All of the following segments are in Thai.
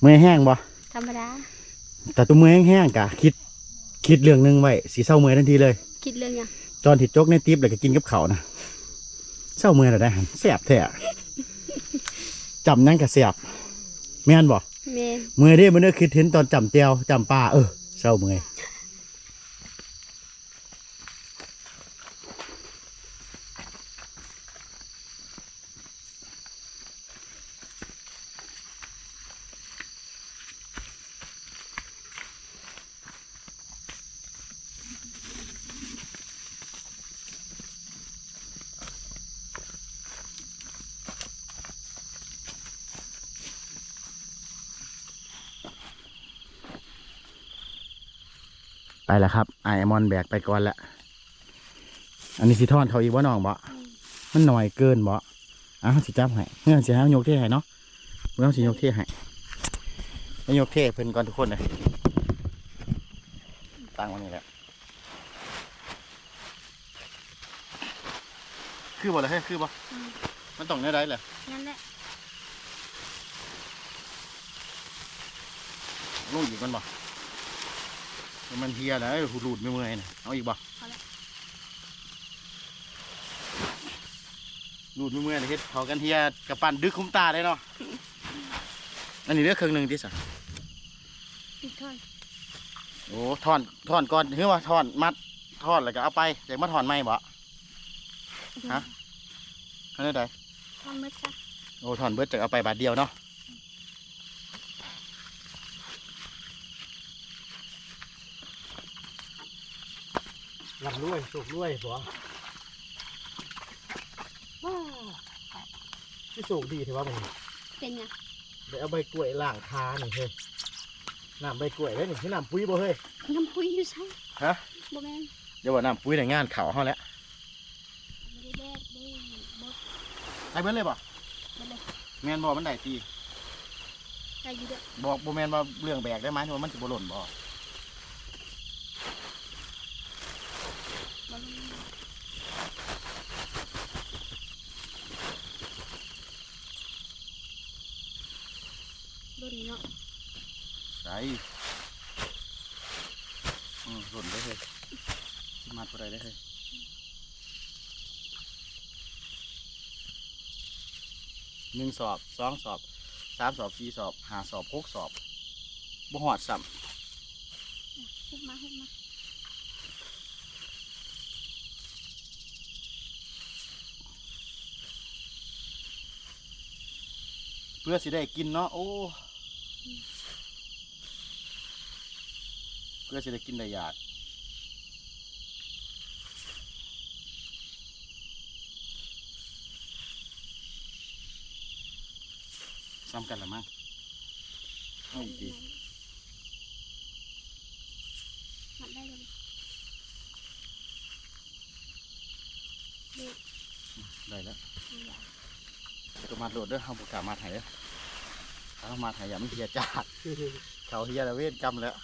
เมื่อยแห้งบ่ธรรมดาแต่ตัวเมื่อยแห้งๆกะคิด คิดเรื่องหนึงไว้สีเศร้าเมื่อยทันทีเลย คิดเรื่องหยังตอนที่จกในติ๊บแล้วก็กินกับเขาวนะเศร้าเมื่อยแล้วได้หันแสบแท้จำนั่งกับแสบแม่นบ่แม่นเมื่อยเด้มันเด้อคิดเห็นตอนจำเจียวจำปลาเออเศร้าเมื่อย ไปแล้วครับไออมอนแบกไปก่อนละอันนี้สิทอนเขาอีกว่าน้องบ่มันหน่อยเกินบ่อ้าวสิจับให้เงื่อนสิให้เอายกเท่ให้เนาะเมื่อสิยกเท่ให้เอายกเท่เพิ่นก่อนทุกคนเลยตั้งไวันนี้แหละคือบ่เลยเฮ้ยคือบ่มันต้องได้ไรเลยนั่นแหละลูกอีกมันบ่ มันเฮียแล้วหูรูดไม่เมื่อยนะเอาอีกบ่รูดไม่เมื่อยเลยเฮ็ดเขากันเฮียกับปั่นดึกคุ้มตาเลยเนาะ อันนี้เลือกเครื่องหนึ่งที่สัติดท่อน โอ้ถอนถอนก่อนคือว่าถอนมัดถอนแล้วก็เอาไปจากมาถอนไม่บ่ฮะอันนี้ได้ท่อนมืดซะโอ้ถอนเบิดจากเอาไปบาทเดียวเนาะ ลำรวยสุกรวยบ่ที่สูงดีถือว่ามันเป็นหยังเดี๋ยวเอาใบกล้วยล่างคาหนึ่งเฮ้ยน้ำใบกล้วยได้หนึ่งที่น้ำปุ๋ยบ่เฮ้ยน้ำพุยอยู่ใช่ฮะบ่แม่นเดี๋ยวว่าน้ำปุ๋ยในงานเขาเฮาแล้วบ่ได้แบกได้บ่ใส่เบิดเลยบ่บ่เลยแมนบ่มันได้ตีได้อยู่เด้อบอกบ่แมนว่าเรื่องแบกได้ไหมที่ว่ามันจะบ่หล่นบ่ บ่ลงรุ่นนี้เนาะ ใส่อืมหล่นได้เลยมัดบ่ได้ได้เลยหนึ่งสอบสองสอบสามสอบสี่สอบห้าสอบหกสอบบ่หอดซ้หุบมาหุบมาำเพื่อสิได้กินเนาะโอ้เพื่อสิได้กินได้อยากซ้ำกันละมั้งเอาอีกทีมัดได้เลยเด็กได้แล้วไม่อยากก็มาโหลดเด้อเฮาบ่กล้ามาไถเด้อถ้าเรามาไถอย่ามันเฮียจัดเขาเฮียละเวทกรรมแล้ว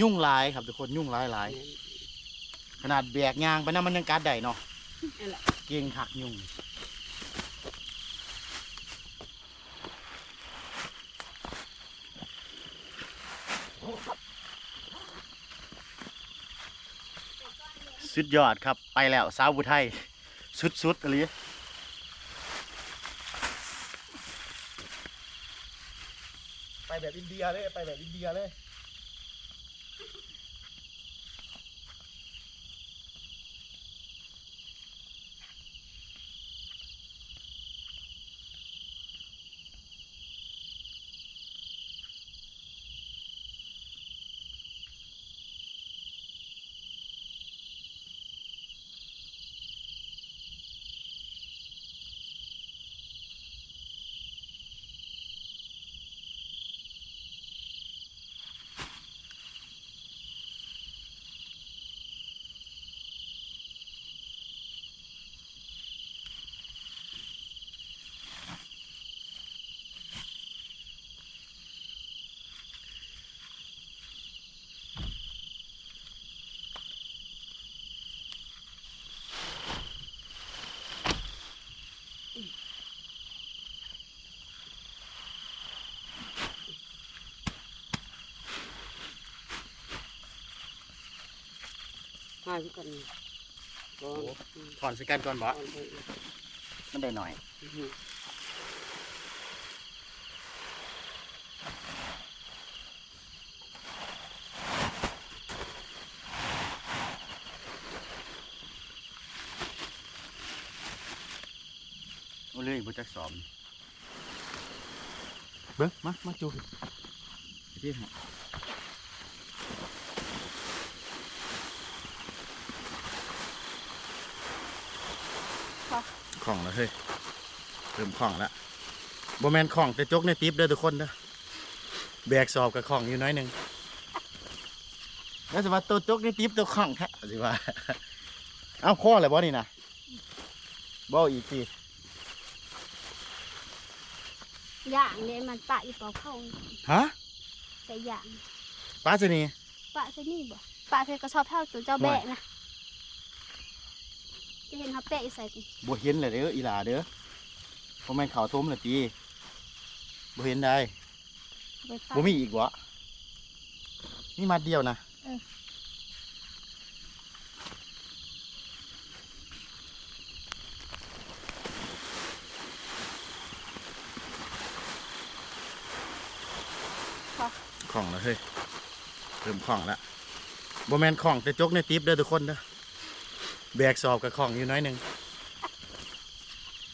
ยุ่งหลายครับทุกคนยุ่งหลายหลายขนาดแบกยางไปนะมันยังกัดได้เนาะนั่นแหละเก่งหักยุ่งสุดยอดครับไปแล้วสาวบุไทยสุดๆอะไรไปแบบอินเดียเลย ไปแบบอินเดียเลย มาคือกันก่อนอืมถอนสกันก่อนบ่ก่อนไปอีกมันได้หน่อยอืมเอาเลยบ่จักสอบเบิ่งมา มาจูที่ฮะ ของแล้วเฮ้ยเริ่มของแล้วบ่แม่นของแต่จกในติ๊บเด้อทุกคนเด้อแบกสอบกับของอยู่น้อยหนึงแล้วสิว่าตัวจกในติ๊บตัวของแท้สิว่าเอ้าข้ออะไรบ่นี่นะบ่อีกทีอย่างเนี่ยมันปะอีปอเข้าฮะใส่อย่างป้าสนีปะใส่นี่บ่ปะใส่กระสอบเท่าตัวเจ้าแบะนะจะ เห็นเขาแปะอีใส่ติบ่เห็นเลยเด้ออีหลาเด้อบ่แม่นข้าวต้มละตีบ่เห็นได้เอาไปปะบ่มีอีกวะมีมัดเดียวนะเออของแล้วเฮ้ยเริ่มของแล้วบ่แม่นของแต่จกในติ๊บเด้อทุกคนเด้อ แบกสอบกับของอยู่น้อยหนึง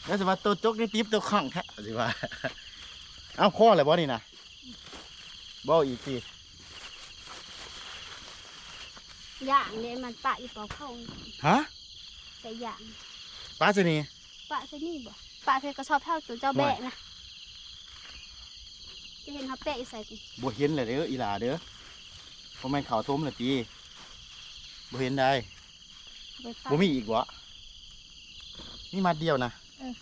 แล้วสิว่าตัวจกในติ๊บตัวของแท้สิว่า เอ้าข้ออะไรบ่นี่นะบ่อีกทีอย่างเนี่ยมันปะอีปอเข้าฮะใส่อย่างป้าสนีปะใส่นี่บ่ปะใส่กระสอบเท่าตัวเจ้าแบะนะจะเห็นเขาแปะอีใส่ติบ่เห็นเลยเด้ออีหลาเด้อบ่แม่นข้าวต้มละตีบ่เห็นได้เอา ไปปะ บ่มีอีกวะมีมัดเดียวนะเออ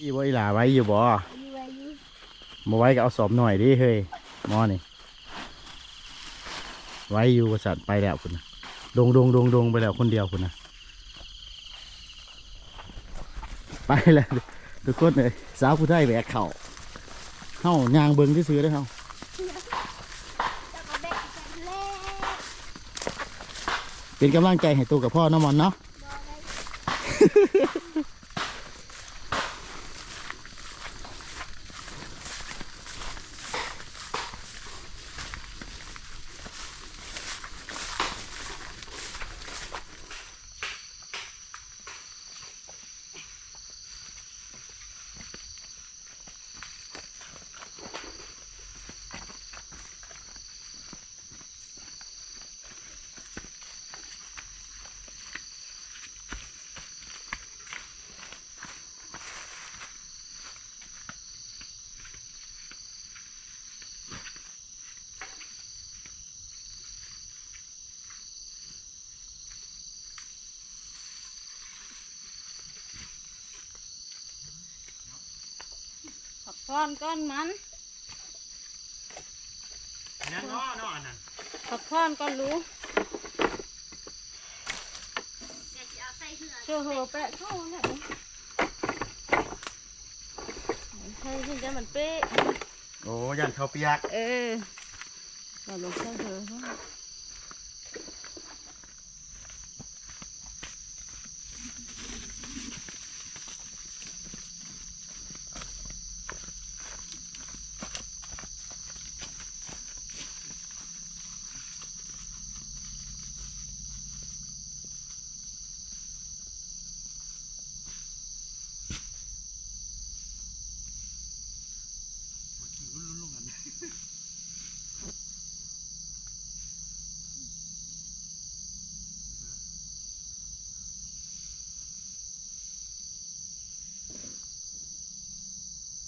อีบ่อีหลาไว้อยู่บ่อยู่ไว้อยู่บ่ไว้ก็เอาสอบหน่อยดิเฮ้ยหมอนี่ ไว้อยู่ว่าสัตว์ไปแล้วคุณนะดงดงดงดงไปแล้วคนเดียวคุณนะ ไปแล้วทุกคนเลยสาวผู้ไทยแบกเข่าเฮายางเบิงที่ซื้อได้เฮ้าเป็นกำลังใจให้ตัวกับพ่อน้ำมันเนาะ กพอนก้อนมันนั่นเนาะเนาะนั่นผักพอนก้อนรู้เดี๋ยวจะเอาใส่เหือเชื่อเหอะแปะเข้าแหละใช่ที่จะมันเป๊ะโอ้ยันเขาเปียก เออเราลงใช่เถอะ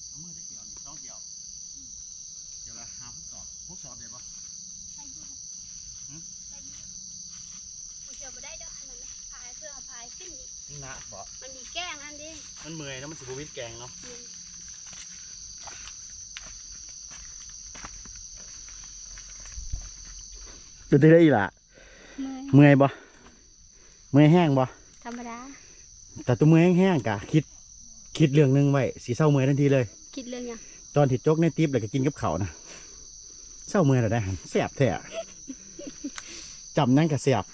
เอามือตะเกียวนี่สองเกียวเดี๋ยวละหาพวกสอบพวกสอบได้ปะ ใส่เหือ หืม ใส่เหือมันเชื่อบ่ได้ดอกอันนั้นนะพายเพื่อเอาพายขึ้ นอีกนี่นะบ่มันมีแก้งอันเดิมันเมื่อยแล้วมันสิบวิตแกงเนาะเป็นได้อีหล่ะเมื่อยเมื่อยบ่เมื่อยแห้งบ่ธรรมดาแต่ตัวมือแห้งๆกะคิด คิดเรื่องหนึงไว้สีเศร้ามือทันทีเลย คิดเรื่องหยังตอนที่จกในติ๊บแล้วก็กินกับเขาวนะเศร้ามือแล้วได้หันแสบแท้จำนั่นก็แสบ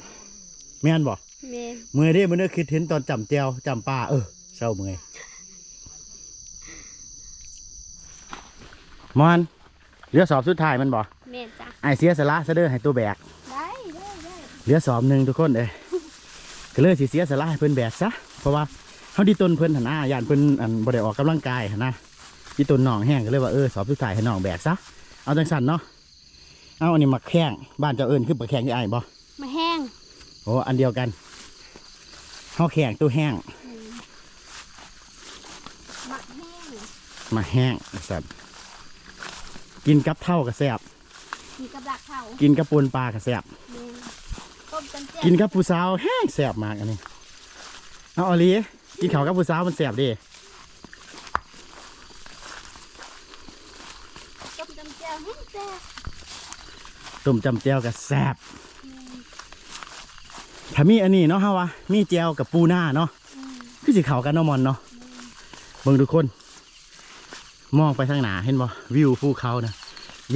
แม่นบ่ แม่นมือเด้มันเด้อคิดเห็นตอนจำเจียวจำปลาเออเศร้ามือมอนเหลือสอบสุดท้ายมันบ่แม่นจ้ะไอายเสียสละซะเด้อให้ตัวแบกได้ได้ได้เหลือสอบหนึ่งทุกคนเอ้ยก็เลยสิเสียสละให้เพิ่นแบกซะเพราะว่าเขาดีตนเพิ่นหันหน้าย่านเพิ่นอันบ่ได้ออกกำลังกายหันนะดีตนน้องแห้งก็เลยว่าเออสอบสุดท้ายให้น้องแบกซะเอาจังสันเนาะเอาอันนี้มาแข้งบ้านเจ้าเอิญคือปลาแข้งที่ไอ้ายบ่มาแห้งโอ้อันเดียวกัน เฮาแข้งตัวแห้งมักแห้งมาแห้งสัตว์กินกับเท่ากับแซ่บมีกับดักเขากินกับปูนปลากับแซ่บแม่นต้มจำเจียกินกับผู้สาวแห้งแซ่บมากอันนี้เอาอลีกินข้าวกับผู้สาวมันแซ่บเดิต้มจำเจียวแห้งแซ่บต้มจำแจวกับแซ่บ ถ้ามีอันนี้เนาะฮะวะมีแจวกับปูหน้าเนาะอืมคือสิเขากันเนาะมอนเนาะเบิ่งทุกคน มองไปทางหนาเห็นบ่วิวภูเขานะ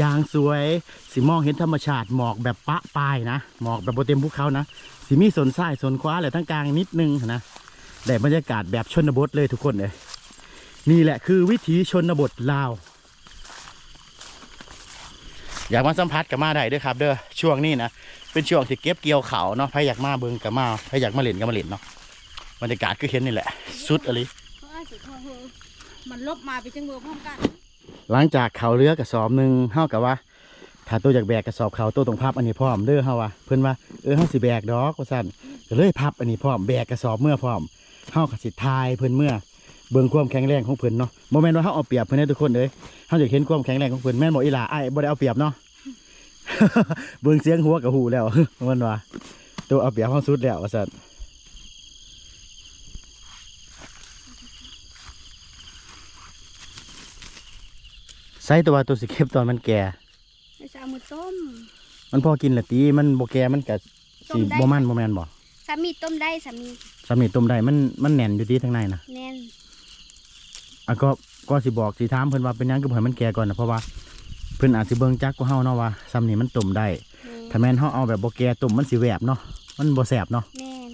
ยางสวย สิมองเห็นธรรมชาติหมอกแบบปะปลายนะหมอกแบบโบเต็มภูเขานะสิมีสนซ้ายสนขวาอะไรทั้งกลางนิดนึงนะได้บรรยากาศแบบชนบทเลยทุกคนเลยนี่แหละคือวิถีชนบทลาว อยากมาสัมผัสกับมาได้เด้วยครับ เด้อช่วงนี้นะเป็นช่วงที่เก็บเกี่ยวเขาวเนาะใครอยากมาเบิ่งกับมาใครอยากมาเล่นก็มาเล่นเนาะบรรยากาศคือเห็นนี่แหละ สุดอะไรเขาอาจจะเขาเฮอมันลบมาไปจังเบอร์พร้อมกัน หลังจากเขาเรือกระสอบหนึ่งเฮากับว่าถ้าตัวอยากแบกกระสอบเขาตัวตรงพับอันนี้พร้อมเด้อเฮาว่าเพิ่นว่าเออเฮาสิแบกดอกว่าซั่นก็เลยพับอันนี้พร้อมแบกกระสอบเมื่อพร้อมเฮาก็สิทายเพิ่นเมื่อ เบิ่งความแข็งแรงของเพิ่นเนาะบ่แม่นว่าเฮาเอาเปรียบเพิ่นให้ทุกคนเด้ยเฮาอยากเห็นความแข็งแรงของเพิ่นแม่นบ่อีหล่าอ้ายบ่ได้เอาเปรียบเนาะ เบิ่งเสียงหัวกับหูแล้ว มันว่าตัวเอาเปรียบเฮาสุดแล้วว่าซั่นใส่ตัวตัวสิเก็บตอนมันแก่ไอ้สาวมือต้ม มันพอกินละตีมันโบแกมันกะต้สีมได้โบมันโบแมนบ่สามีต้มได้สามีสามีต้มได้มันมันแน่นอยู่ที่ทางในนะแน่น อะก็ก็สิบอกสิถามเพิ่นว่าเป็นหยังก็เพิ่นมันแก่ก่อนนะเพราะว่าเพิ่นอาจสิเบิ่งจักกว่าเฮาเนาะว่าซ้ำนี่มันต้มได้แน่นถ้าแม่นเฮาเอาแบบบ่แก่ต้มมันสิแหวบเนาะมันบ่แซ่บเนาะแน่น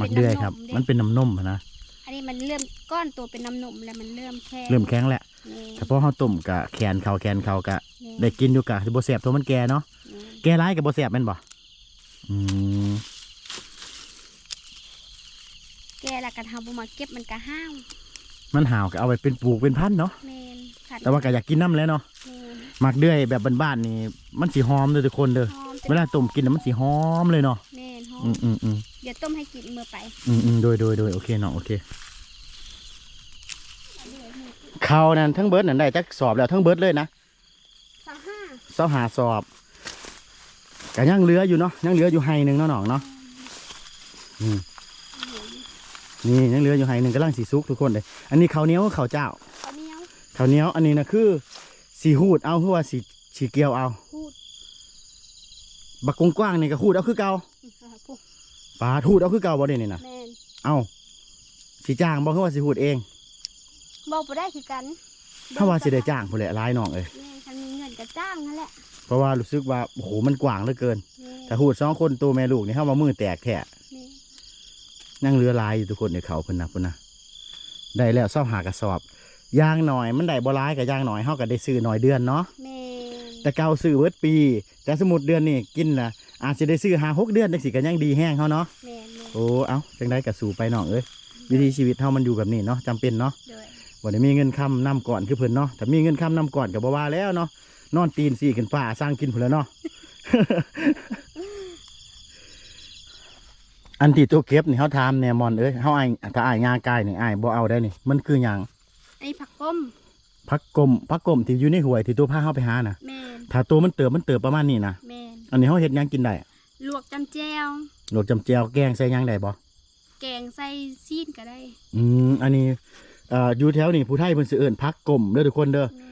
มักเดือยครับเป็มันนเป็นน้ำนมหั้นนะอันนี้มันเริ่มก้อนตัวเป็นน้ำนมแล้วมันเริ่มแค่เริ่มแข็งแล้วแน่นแต่พอเฮาต้มกะแขนเขาแขนเขากะแน่นได้กินอยู่กะสิบ่แซ่บตัวมันแก่เนาะแน่นแก่หลายก็บ่แซ่บแม่นบ่อืมแกละกันทำบุมาเก็บมันกะห้าว มันหาวก็เอาไปเป็นปลูกเป็นพันธุ์เนาะแมนขัดแต่ว่าก็อยากกินน้ำแล้วเนาะแมนหมักเดือยแบบบ้านๆนี่มันสีหอมเลยทุกคนเด้อหอมเวลาต้มกินน่ะมันสีหอมเลยเนาะแมนหออืมมอืมอืม เดี๋ยวต้มให้กินเมื่อไปอืมอืมโดยโดยโดยโอเคเนาะโอเคเขานั่นทั้งเบิร์ดนั่นได้จักสอบแล้วทั้งเบิร์ดเลยนะสามห้าเสาหาสอบก็ยังเหลืออยู่เนาะยังเหลืออยู่ไฮหนึ่งเนาะหนองเนาะอืม นี่ยังเหลืออยู่ไฮหนึ่งกำลังสีซุกทุกคนเลยอันนี้ข้าวเหนียวกับข้าวเจ้าข้าวเหนียวข้าวเหนียวอันนี้นะคือสีหูดเอาคือว่าสีสีเกียวเอาพูดบักกว้างๆนี่ก็หูดเอาคือเก่าพูดปลาหูดเอาคือเก่าบ่ได้นี่นะแมนเอาสีจ้างบอกคือว่าสีหูดเองบอกไปได้คือกันถ้าว่าสิได้จ้างผู้นแหละร้ายน้องเอ้ยแม่คันมีเงินก็จ้างนั่นแหละเพราะว่ารู้สึกว่าโอ้โหมันกว้างเหลือเกินแม่แต่หูดสองคนตัวแม่ลูกนี่เข้ามามือแตกแท้ แม่นั่งเรือลายอยู่ทุกคนในเขาเพิ่นนะเพิ่นนะได้แล้วเศร้าหากระสอบยางหน่อยมันได้บ่ร้ายกับยางหน่อยเฮาก็ได้ซื้อหน่อยเดือนเนาะแม่แต่เก่าซื้อเบิดปี แต่สมมุดเดือนนี่กินน่ะอาจจะได้ซื้อหาหกเดือนจังสิก็ยังดีแห้งเฮาเนาะแม่แม่โอ้เอ้าจังได้ก็สู่ไปน้องเอ้ยวิธีชีวิตเฮามันอยู่แบบนี้เนาะจำเป็นเนาะโดยบ่ได้มีเงินค้ำนำก่อนคือเพิ่นเนาะถ้ามีเงินค้ำนำก่อนก็บ่ว่าแล้วเนาะนอนตีนสี่ขึ้นฟ้าสร้างกินพุ่นแล้วเนาะ อันที่ตัวเก็บนี่เฮาถามแหน่มอนเอ้ยเฮาอ้ายถ้าอ้ายงากายนี่อ้ายบ่เอาได้นี่ มันคือหยังไอ้ผักก้มผักกลมผักกลมที่อยู่ในห้วยที่ตัวพาเฮาไปหาน่ะแม่นถ้าตัวมันเติบมันเติบประมาณนี้นะแม่นอันนี้เฮาเฮ็ดหยังกินได้ลวกจำแจวโหลดจำเจียวแกงใส่หยังได้บ่แกงใส่ซีนก็ได้อืมอันนี้เอ่ออยู่แถวนี่ผู้ไทยเพิ่นสิเอิ้นผักกลมเด้อทุกคนเด้อ แม่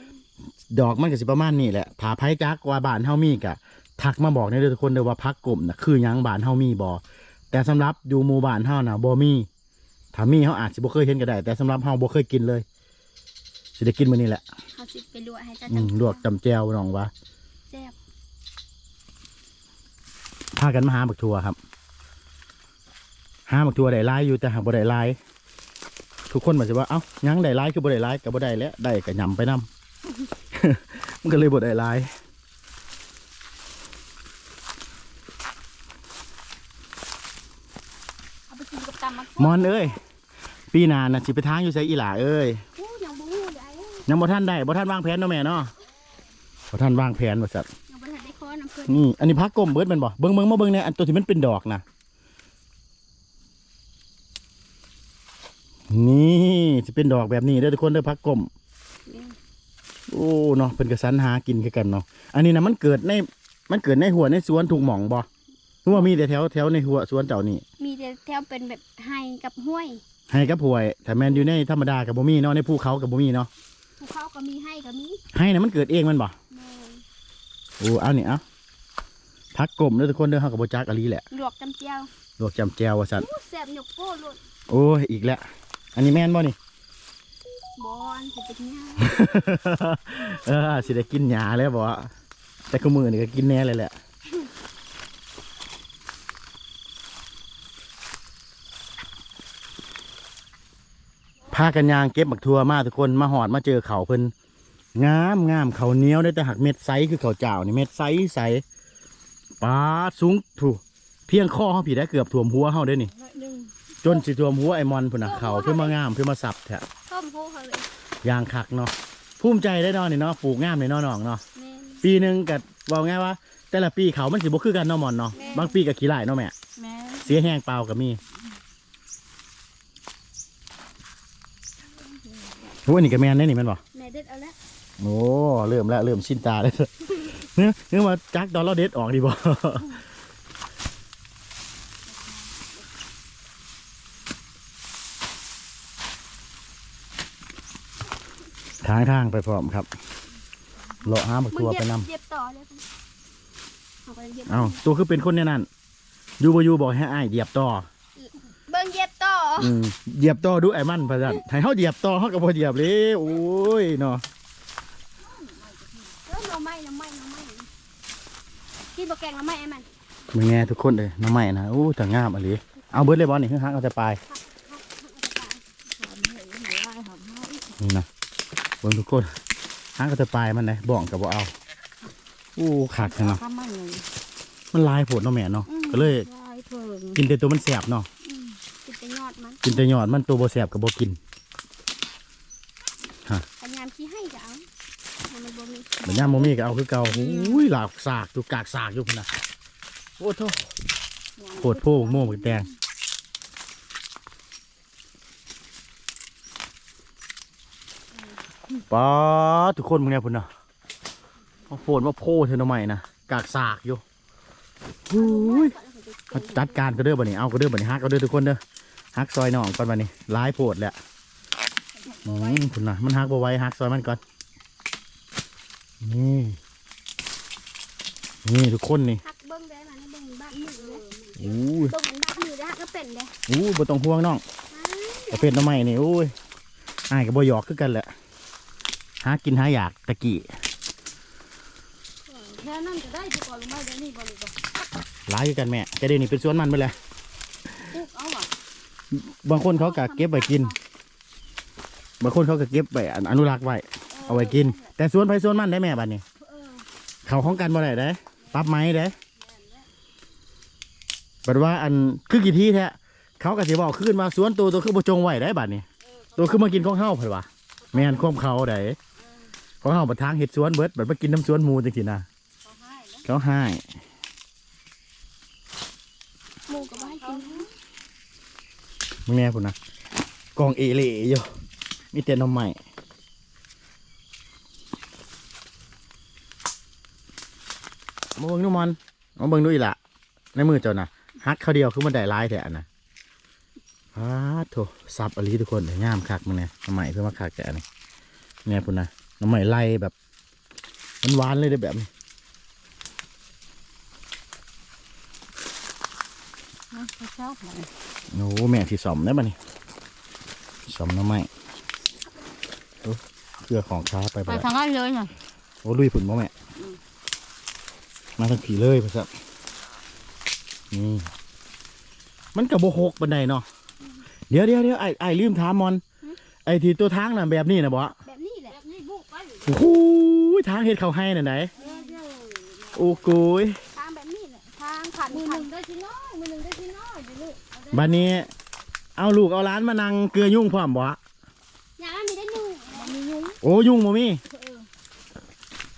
นดอกมันก็สิประมาณนี้แหละถ้าไผจักว่าบ้านเฮามีก็ทักมาบอกในเด้อทุกคนเด้อว่าผักกลมน่ะคือหยังบ้านเฮามีบ่ แต่สำหรับอยู่หมู่บ้านเฮาน่ะบ่มีถ้ามีเฮาอาจสิบ่เคยเห็นก็ได้ แต่สำหรับเฮาบ่เคยกินเลยสิได้กินมื้อนี้แหละเขาสิไปลวกให้เจ้าอืมจำลวกจำแจวน้องว่าแซ่บพากันมาหาบักทัวครับ หาบักทัวได้หลายอยู่แต่หากบ่ได้หลายทุกคนบอกสิว่าเอ้ายังได้หลายคือบ่ได้หลายก็บ่ได้แล้วได้ก็ยำไปนํมันก็เลยบ่ได้หลาย เอาไปกินกับตำ มะมอนเอ้ย ปีหน้าน่ะสิไปทางอยู่ไสอีหล่าเอ้ย อู้ยังบ่ฮู้เลยยังบ่ทันได้บ่ทันวางแผนเนาะแม่เนาะบ่ทันวางแผนว่าซั่นยังบ่ทันได้ขอน้ำเพิ่นนี่อันนี้พักกลมเบิดแมันบ่เบิ่งเบิ่งมาเบิ่งเนี่ยอันตัวที่มันเป็นดอกนะนี่สิเป็นดอกแบบนี้เด้อทุกคนเด้อพักกลมนี่โอ้เนาะเพิ่นก็สรรหากินคือกันเนาะ อันนี้นะมันเกิดในมันเกิดในหัวในสวนถูกหม่องบ่ หรือว่ามีแต่แถวแถวในหัวสวนเจ้านี่มีแต่แถวเป็นแบบไฮกับห้วย ให้กับหวยแต่แม่นอยู่ในธรรมดากับบ่มีเนาะในภูเขากับบ่มีเนาะภูเขาก็มีให้ก็มีให้น่ะมันเกิดเองแมันบ่แม่นโอ้เอานี่เอาพักกลมเด้อทุกคนเด้อเฮาก็บ่จักอะลีแหละลวกจำเจียวลวกจำแจวว่าซั่นอู้แซ่บหยกโป้ลุดโอ้ยอีกแล้วอันนี้แม่นบ่นี่ บอนสิเป็นหยังเออสิได้กินหญ้าแล้วบ่แต่ก็มือนี่ก็กินแน่เลยแหละ พากันยางเก็บบักทัวมาทุกคนมาหอดมาเจอเขาเพิ่นงามงามเขาวเหนี้ยวได้แต่หักเม็ดไซส์คือเขาวเจ้านี่เม็ดไซส์ใสปาดสูงถูเพียงข้อเฮาผีได้เกือบท่วมหัวเฮาได้นี่น้อยหนึงจนสิท่วมหัวไอ้มอนพุ่นน่ะเขาเพื่อมางามเพื่อมาสับแท้ต้มโพเขาเลยยางคักเนาะภูมิใจได้เนอนนี่เนาะปลูกงามในเนาะน้องเนาะแม่นปีหนึ่งกับอกง่ายว่า แต่ละปีเขามันสิบ่คือกันเนาะหมอนเนาะแม่บางปีกับขี้ไล่เนาะแม่แม่เสียแห้งเปล่ากับมี โอ้อันนี้ก็แม่นได้นี่แมันบ่แม่เด็ดเอาละโอ้เริ่มแล้วเริ่มชินตาแล้วเนื้อเนื้อมาจักตอนเราเด็ดออกดีบ่ ทางทางไปพร้อมครับเลาะหาบักมึงตัวเหยีไปยบนำ เหยียบต่อเลยเอาไปเหยียบเอ้าตัวคือเป็นคนในนั้นอยู่บ่อยู่บอกให้อ้ายเหยียบต่อ เบิ่งเหยียบต่ ออืมเหยียบต่อดูไอ้มันพะจันให้เฮาเหยียบต่อเฮาก็บ่เหยียบเลยโอ้ยเนาะเออหน่อไม้หน่อไม้หน่อไม้กินบ่แกงหน่อไม้ไอ้มันมึงแน่ทุกคนเลยน้ำใหม่นะโอ้แต่งามอะลีเอาเบิดเลยบ่นี่คือฮักเอาแต่ปลายหอมเหยหอมลายหอมห้อยนี่นะเบิ่งทุกคนฮักเอาแต่ปลายมันเลยบ่องก็บ่เอาโอ้ขาดจังเนาะข้ามมันเลยมันลายโผดเนาะแม่เนาะก็เลยลายเพิ่งกินแต่ตัวมันแสบเนาะอื มกินแต่ยอดมันกินแต่ยอดมันตัวบ่แสบก็บ่กินปัญญามขี้ให้ก็เอาให้มันบ่มีบัดยามบ่มีก็เอาคือเก่าอุ้ยหลากสากอยู่กากสากอยู่พุ่นน่ะโอ้โธ่โคตรโพงโม่หมึกแดงป้าดทุกคนมึงเนี่ยพุ่นนะเอาโฟนมาโพเธอหน่อใหม่นะกากสากอยู่หูยเขาจัดการก็เด้อบ่นี่เอาก็เด้อบ่นี่ฮักก็เด้อทุกคนเด้อ ฮักซอยน้องก่อนบ่นี่ร้ายโพดแหละอืมพุ่นนะมันฮักบ่ไหว้ฮักซอยมันก่อน นี่ นี่ทุกคนนี่ฮักเบิ่งได้มันให้เบิ่งบ้านมือเลยอู้ยเบิ่งมันบ้านมือได้ฮักก็เป็นเลยอู้บ่ต้องห่วงน้องประเภทหน้ำใหม่นี่โอ้ยอ้ายกับบ่หยอกคือกันแหละหากินหาอยากตะกี้แค่นั้นก็ได้ที่ก่อนลงมาเดี๋ยวนี้บ่ลูกบ่หลายคือกันแม่แต่เดี๋ยวนี้เป็นสวนมันไปเลยปลูกเอาว่ะ บางคนเขาก็เก็บไว้กิน บางคนเขาก็เก็บไว้อนุรักษ์ไว้ เอาไว้กิน แต่สวนไปสวนมันได้แม่บัดนี้เออเขาของกันบ่ได้ได้ปรั๊บไม้ได้บัดว่าอันคือกี่ที่แท้เขาก็สิบอกขึ้นมาสวนตัวตัวคือบ่จงไว้ได้บัดนี้ ตัวคือมากินของเฮาเพิ่นว่าแม่นความเขาได้ของเฮาบัดทางเฮ็ดสวนเบิดบัดมากินน้ำสวนหมูจังซี่นะเขาให้นะเขาให้หมูกับบ้านกิน มึงแน่พุ่นะกองเอเล่อยู่มีแต่หน้ำใหม่มาเบิ่งดูมันมาเบิ่งดูอีละในมือเจ้านะฮักเขาเดียวคือมันได้หลายแท้อะนะอ้าโถซับอลีทุกคนเลยงามคักมึงเนี่ยน้ำใหม่เพื่อมาคักแต่อันนี้เนี่ยพุ่นนะน้ำใหม่ไล่แบบมันหวานเลยได้แบบนี้ มาเช้าๆมาโอ้แม่สิสอมได้บ่นี่สอมหน้ำไม้โอ้เครือของช้าไปไปบ่ได้ทางนั้นเลยน่ะโอ้ลุยผุนบ่แม่มาทางผีเลยพ่อสับนี่มันกับโบหกบันไดเนาะเดี๋ยวเดี๋ยวเดี๋ยวไอ้ไอ้ลืมถามมอน ไอ้ที่ตัวทางน่ะแบบนี้นะบ่แบบนี้แหละแบบนี้บุกไปโอ้โหทางเฮ็ดเขาให้น่ะไหนโอ้โกยทางแบบนี้แหละทางขันมือหขันนึ่งได้ชิ้นน้อยมือหนึ่งได้ชิ้น น้อยเดี๋ยวลูกเอาได้บัดนี้เอาลูกเอาหล้านมานั่งเกลือยุ่งพร้อมบ่ยามีได้หนึ่งมันมียุงโอ้ยุ่งบ่มีเออ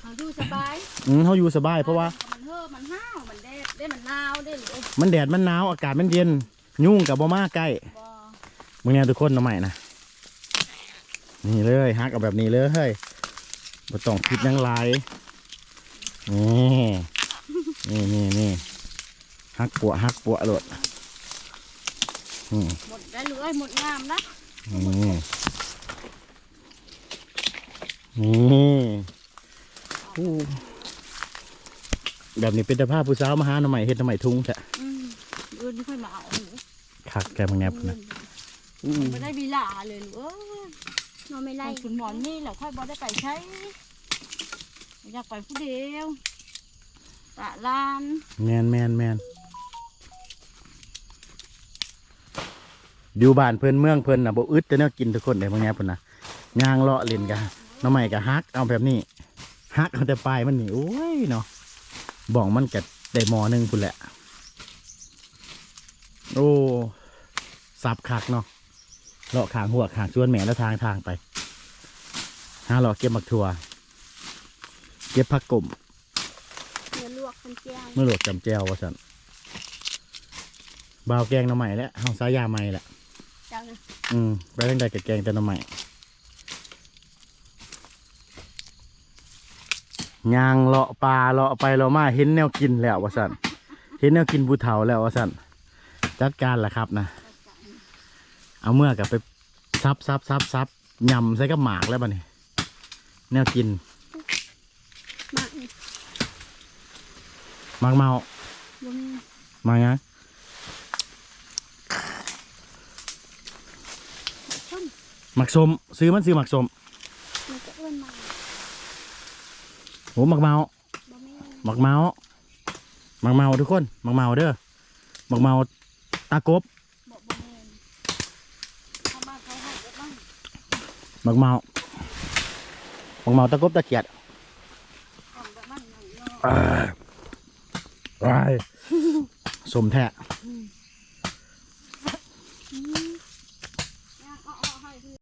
เขาดูสบายอืมเฮาอยู่สบายเพราะว่า มันเฮอมันห้าวมันแดดได้มันหนาวได้หรือมันแดดมันหนาวอากาศมันเย็น ยุ่งกับบ่มาใกล้บ่มึงเนี่ยทุกคนเอาใหม่นะนี่เลยฮักเอาแบบนี้เลยเฮ้ยบ่ต้องคิดหยังหลายนี่นี่นี่นี่ฮักปัวฮักปัวโลดอืม หมดได้เลยหมดงามนะนี่นี่อู้แบบนี้เป็นแต่ภาพผู้สาวมาหาหน่อใหม่เฮ็ดหน่อใหม่ทุ่งแท้อืมเออนี่ค่อยมาเอาหนูคักแกมึงแนบนะอู้ไม่ได้บีลาเลยลูกเออนอนไม่ไล่ไล่คุณหมอนนี่แหละค่อยบ่ได้ไปใช้อยากไปผู้เดียวตะลาน แมนแมนแมน อยู่บ้านเพิ่นเมืองเพิ่นน่ะบ่อึดจะเนาะกินทุกคนได้มึงแนบพุ่นน่ะย่างเลาะเล่นกันหน่อใหม่ก็ฮักเอาแบบนี้ฮักเอาแต่ปลายมันนี่โอ้ยเนาะบ่องมันก็ได้หมอหนึงพุ่นแหละ โอ้สับคักเนาะเลาะขางหัวขางชวนแหม่แล้วทางทางไปหาเลาะเก็บมักถั่วเก็บผักกลมเนื้อลวกคันเจียวเมื่อโหลดจำแจวว่าสันบาวแกงหน่อใหม่แล้วเฮาสายาใหม่แหละเจ้า นะอืมไปเรื่องใดกับแกงแต่หน่อใหม่ยางเลาะปลาเลาะไปเลาะมาเห็นแนวกินแล้วว่าสันเห็นแนวกินบูเถาแล้วว่าสันจัดการละครับนะเอาเมื่อกับไปซับซับซับซับยำใส่กับหมากแล้วบ้านี่แนวกินมากนี่หมากเมาบ่มีมาไง ต้น หมักสมซื้อมันซื้อหมักสมมันจะเอื้อนมาโอ้หมักเมาบ่มีหมักเมาหมักเมาทุกคนหมักเมาเด้อหมักเมาตากบบ่บ่แม่นเข้ามาเขาให้ก็บ้างหมักเมาหมักเมาตากบตะเกียดก่อนแบบนั้นหน่อยเนาะ อ้ายอ้ายสมแท้